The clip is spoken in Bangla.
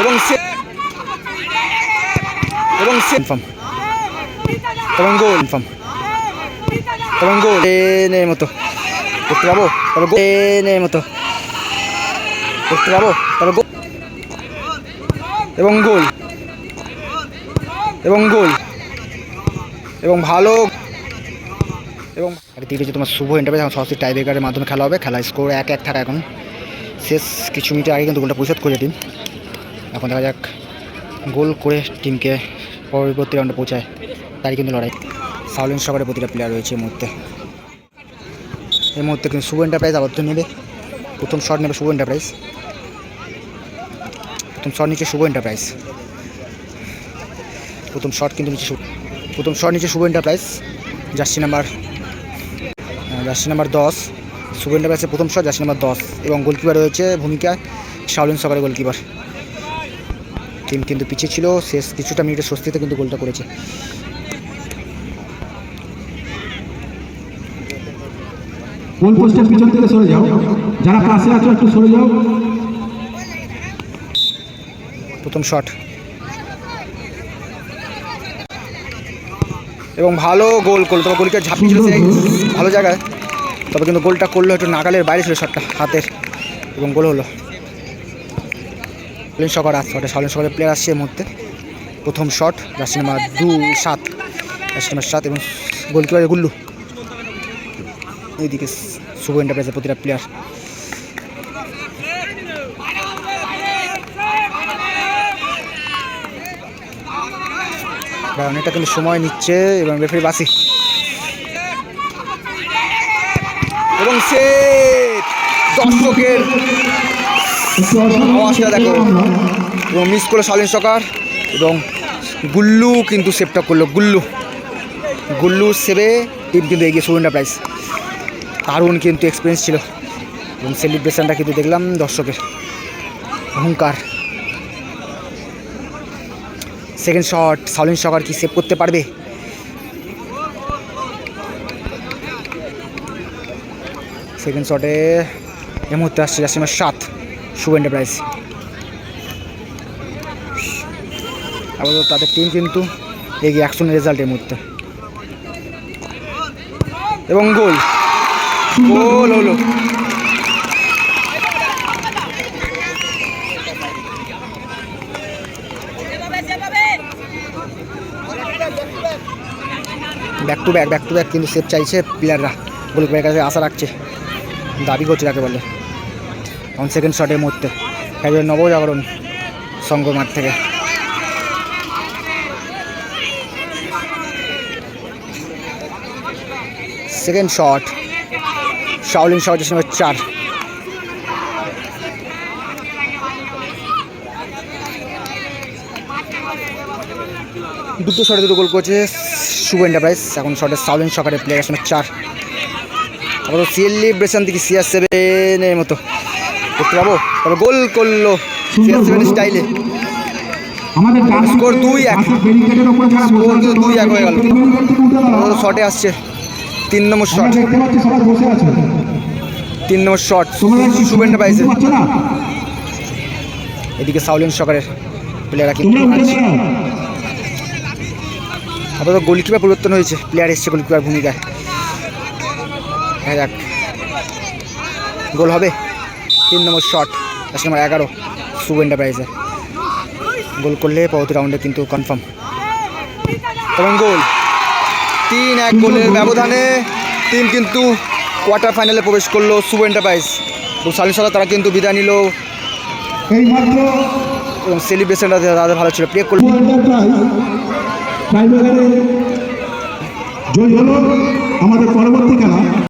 এবং সে এবং সে কনফার্ম এবং গোল কনফার্ম এবং গোল এনের মতো। দেখতে পাবো? তবে গোল এনের মতো। দেখতে পাবো? তবে গোল এবং গোল এবং গোল এবং ভালো এবং আরে দিকে যে তোমার শুভ এন্টারপ্রাইজ এখন সরাসরি টাই মাধ্যমে খেলা হবে। খেলা স্কোর এক এক থাকা এখন। শেষ কিছু মিনিট আগে কিন্তু গোলটা পরিশোধ করে টিম এখন দেখা যাক গোল করে টিমকে পরবর্তী রাউন্ডে পৌঁছায়। তারই কিন্তু লড়াই। সাউলিন সকারের প্রতিটা প্লেয়ার রয়েছে এই মুহূর্তে। এই মুহূর্তে কিন্তু শুভ এন্টারপ্রাইজ আবদ্ধ নেবে। প্রথম শট নেবে শুভ এন্টারপ্রাইজ প্রথম শট নিচে শুভ এন্টারপ্রাইজ প্রথম শট কিন্তু নিচে প্রথম শট নিচে Shubho enterprise jersey number jersey number দশ। শুভ এন্টারপ্রাইজের প্রথম শট জার্সি নাম্বার দশ। এবং গোলকিপার রয়েছে ভূমিকা শাওলিন সকারের গোলকিপার টিম কিন্তু পিছিয়ে ছিল শেষ কিছুটা মিনিটের স্বস্তিতে কিন্তু গোলটা করেছে। গোল পোস্টের পিছন থেকে সরে যাও? যারা পাশে আছো একটু সরে যাও। প্রথম শট এবং ভালো গোল করল তবে গোলকে ঝাঁপিয়েছিল সে ভালো জায়গায়। তবে কিন্তু গোলটা করল একটু নাগালের বাইরে ছিল শটটা হাতের। এবং গোল হলো। সালিন সকার আসছে ওটা সালিন সকারের প্লেয়ার আসছে এই মুহূর্তে। প্রথম শট যার সিনেমা দু, সাত। যার সিনেমা সাত এবং গোলকিপার গুল্লু। এইদিকে শুভ এন্টারপ্রাইজের প্রতিটা প্লেয়ার অনেকটা কিন্তু সময় নিচ্ছে এবং রেফারি বাসি। এবং সে দর্শকের দেখো। এবং মিস করল শালীন সকার এবং গুল্লু কিন্তু সেভটা করল, গুল্লু। গুল্লু সেভে টিম কিন্তু এগিয়ে সুরেন্ডার প্রাইস দারুণ কিন্তু এক্সপিরিয়েন্স ছিল। এবং সেলিব্রেশনটা কিন্তু দেখলাম দর্শকের। অহংকার। সেকেন্ড শট সাউলিন সকার কি সেভ করতে পারবে? সেকেন্ড শটে এই মুহূর্তে আসছে জাসিমার সাত। শুভ এন্টারপ্রাইজ আপাতত তাদের টিম কিন্তু এগিয়ে একশো রেজাল্টের মুহূর্তে এবং গোল। গোল হলো। Back to back back to back কিন্তু সেভ চাইছে প্লেয়াররা গোলকিপারের কাছে আশা রাখছে। দাবি করছে তাকে বলে? অন সেকেন্ড শটের মুহূর্তে। একজন নবজাগরণ সংঘ মাঠ থেকে। Second shot Shaolin shot number চার দুটো শটে দুটো গোল করেছে শুভ এন্টারপ্রাইজ এখন শটে সাউলিন সকারের প্লেয়ার সময় চার আবার সেলিব্রেশন থেকে সিআর সেভেনের মতো। দেখতে পাবো তবে গোল করল স্টাইলে স্কোর দুই এক। স্কোর কিন্তু দুই এক হয়ে গেল। শটে আসছে। তিন নম্বর শট তিন নম্বর শট তোমরা কি শুভ এন্টারপ্রাইজের বুঝতে পারছ না? এদিকে সাউলিন সকারের প্লেয়াররা কিন্তু আপাতত গোলকিপার পরিবর্তন হয়েছে। প্লেয়ার এসছে গোলকিপার ভূমিকায়। হ্যাঁ যাক। গোল হবে। তিন নম্বর শট দশ নম্বর এগারো, শুভ এন্টারপ্রাইজের গোল করলে পরবর্তী রাউন্ডে কিন্তু কনফার্ম এবং গোল, তিন এক গোলের ব্যবধানে টিম কিন্তু কোয়ার্টার ফাইনালে প্রবেশ করল শুভ এন্টারপ্রাইজ এবং সালিন সলা তারা কিন্তু বিদায় নিল। এবং সেলিব্রেশনটা তাদের ভালো ছিল। প্লে করল আমাদের পরবর্তী খেলা।